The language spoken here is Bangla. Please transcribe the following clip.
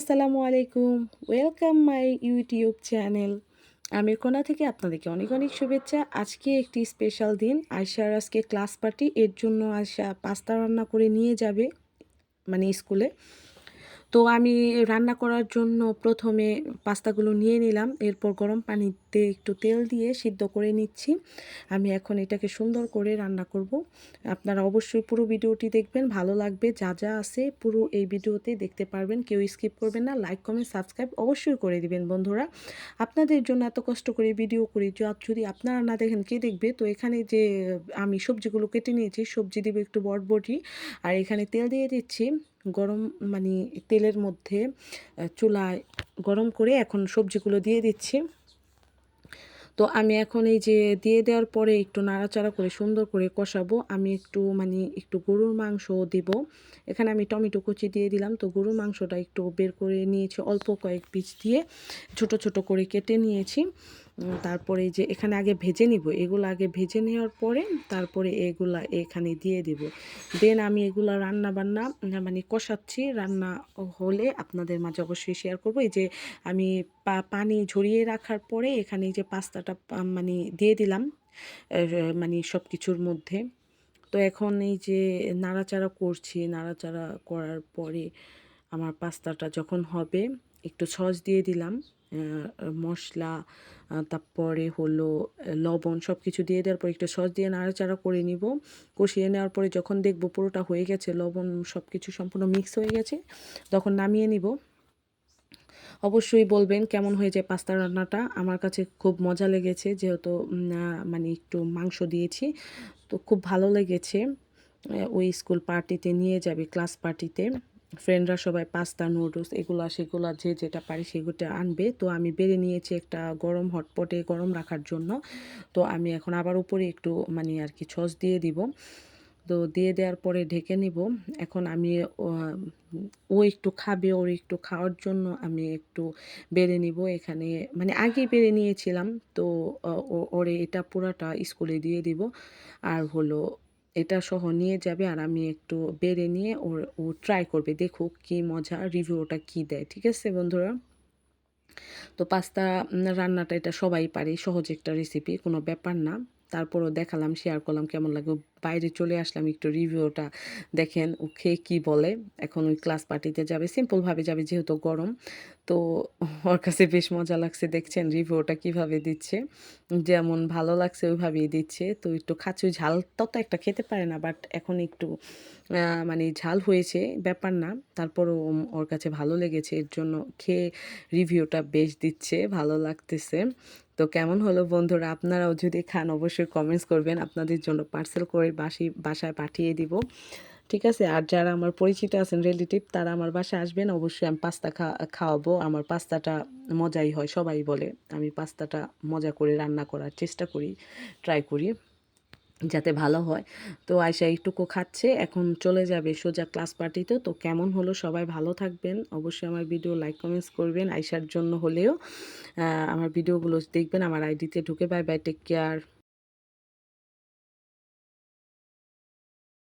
আসসালামু আলাইকুম। Welcome my YouTube channel Amir Kona থেকে আপনাদেরকে অনেক অনেক শুভেচ্ছা। আজকে একটি স্পেশাল দিন। আয়সার আজকে ক্লাস পার্টি এর জন্য আয়সা পাস্তা রান্না করে নিয়ে যাবে মানে স্কুলে তো আমি রান্না করার জন্য প্রথমে পাস্তাগুলো নিয়ে নিলাম, এরপর গরম পানিতে একটু তেল দিয়ে সিদ্ধ করে নিচ্ছি। আমি এখন এটাকে সুন্দর করে রান্না করব। আপনারা অবশ্যই পুরো ভিডিওটি দেখবেন, ভালো লাগবে, যা যা আছে পুরো এই ভিডিওতে দেখতে পারবেন। কেউ স্কিপ করবেন না, লাইক, কমেন্ট, সাবস্ক্রাইব অবশ্যই করে দিবেন বন্ধুরা। আপনাদের জন্য এত কষ্ট করে ভিডিও করি যদি আপনারা না দেখেন কে দেখবে? তো এখানে যে আমি সবজিগুলো কেটে নিয়েছি, সবজি দিব একটু বটবটি, আর এখানে তেল দিয়ে দিচ্ছি। গরম মানে তেলের মধ্যে চুলায় গরম করে এখন সবজিগুলো দিয়ে দিচ্ছি। তো আমি এখন এই যে দিয়ে দেওয়ার পরে একটু নাড়াচাড়া করে সুন্দর করে কষাবো। আমি একটু মানে একটু গরুর মাংস দিব। এখানে আমি টমেটো কুচি দিয়ে দিলাম। তো গরুর মাংসটা একটু বের করে নিয়েছি, অল্প কয়েক পিস দিয়ে ছোট ছোট করে কেটে নিয়েছি। তারপরে যে এখানে আগে ভেজে নিব, এগুলো আগে ভেজে নেওয়ার পরে তারপরে এগুলা এখানে দিয়ে দেব। দেন আমি এগুলো রান্না বান্না মানে কষাচ্ছি, রান্না হলে আপনাদের মাঝে অবশ্যই শেয়ার করব। এই যে আমি পানি ঝরিয়ে রাখার পরে এখানে যে পাস্তাটা মানে দিয়ে দিলাম মানে সব কিছুর মধ্যে। তো এখন এই যে নাড়াচাড়া করছি, নাড়াচাড়া করার পরে আমার পাস্তাটা যখন হবে একটু সস দিয়ে দিলাম মশলা তারপরে হলো লবণ সব কিছু দিয়ে দেওয়ার পর একটু সস দিয়ে নাড়াচাড়া করে নিব। কষিয়ে নেওয়ার পরে যখন দেখব পুরোটা হয়ে গেছে, লবণ সব কিছু সম্পূর্ণ মিক্স হয়ে গেছে, তখন নামিয়ে নিব। অবশ্যই বলবেন কেমন হয়ে যায় পাস্তা রান্নাটা। আমার কাছে খুব মজা লেগেছে, যেহেতু মানে একটু মাংস দিয়েছি, তো খুব ভালো লেগেছে। ওই স্কুল পার্টিতে নিয়ে যাবে, ক্লাস পার্টিতে। ফ্রেন্ডরা সবাই পাস্তা নুডলস এগুলো, সেগুলো, যে যেটা পারি সেগুলো আনবে। তো আমি বেড়ে নিয়েছি একটা গরম হটপটে গরম রাখার জন্য। তো আমি এখন আবার উপরে একটু মানে আর কি ছস দিয়ে দিব। তো দিয়ে দেওয়ার পরে ঢেকে নিব। এখন আমি, ও একটু খাবে, ওর একটু খাওয়ার জন্য আমি একটু বেড়ে নিব এখানে। মানে আগেই বেড়ে নিয়েছিলাম। তো ওরে এটা পুরাটা স্কুলে দিয়ে দিব। আর হলো এটা সহ নিয়ে যাবে আর আমি একটু বেড়ে নিয়ে ওর, ও ট্রাই করবে। দেখুক কি মজা রিভিউটা কী দেয়, ঠিক আছে বন্ধুরা? তো পাস্তা রান্নাটা এটা সবাই পারে, সহজ একটা রেসিপি কোনো ব্যাপার না। তারপরও দেখালাম শেয়ার করলাম কেমন লাগে বাইরে চলে আসলাম একটু রিভিউটা দেখেন ও খেয়ে কী বলে। এখন ওই ক্লাস পার্টিতে যাবে সিম্পলভাবে যাবে যেহেতু গরম। তো ওর কাছে বেশ মজা লাগছে, দেখছেন রিভিউটা কীভাবে দিচ্ছে। যেমন ভালো লাগছে ওইভাবেই দিচ্ছে। তো একটু খাচ্ছি ঝাল তত একটা খেতে পারে না বাট এখন একটু মানে ঝাল হয়েছে, ব্যাপার না। তারপরও ওর কাছে ভালো লেগেছে, এর জন্য খেয়ে রিভিউটা বেশ দিচ্ছে, ভালো লাগতেছে। তো কেমন হলো বন্ধুরা? আপনারাও যদি খান, অবশ্যই কমেন্টস করবেন। আপনাদের জন্য পার্সেল করে বাসি, বাসায় পাঠিয়ে দিব। ঠিক আছে? আর যারা আমার পরিচিত আছেন রিলেটিভ তারা আমার বাসায় আসবেন। অবশ্যই আমি পাস্তা খাওয়াবো। আমার পাস্তাটা মজাই হয়, সবাই বলে। আমি পাস্তাটা মজা করে রান্না করার চেষ্টা করি ট্রাই করি, যাতে ভালো হয়। তো আয়সা একটুকু খাচ্ছে। এখন চলে যাবে সোজা ক্লাস পার্টিতে তো। কেমন হলো? সবাই ভালো থাকবেন। অবশ্যই আমার ভিডিও লাইক কমেন্টস করবেন। আয়সার জন্য হলেও আমার ভিডিওগুলো দেখবেন। আমার আইডিতে ঢুকে বাই বাই টেক কেয়ার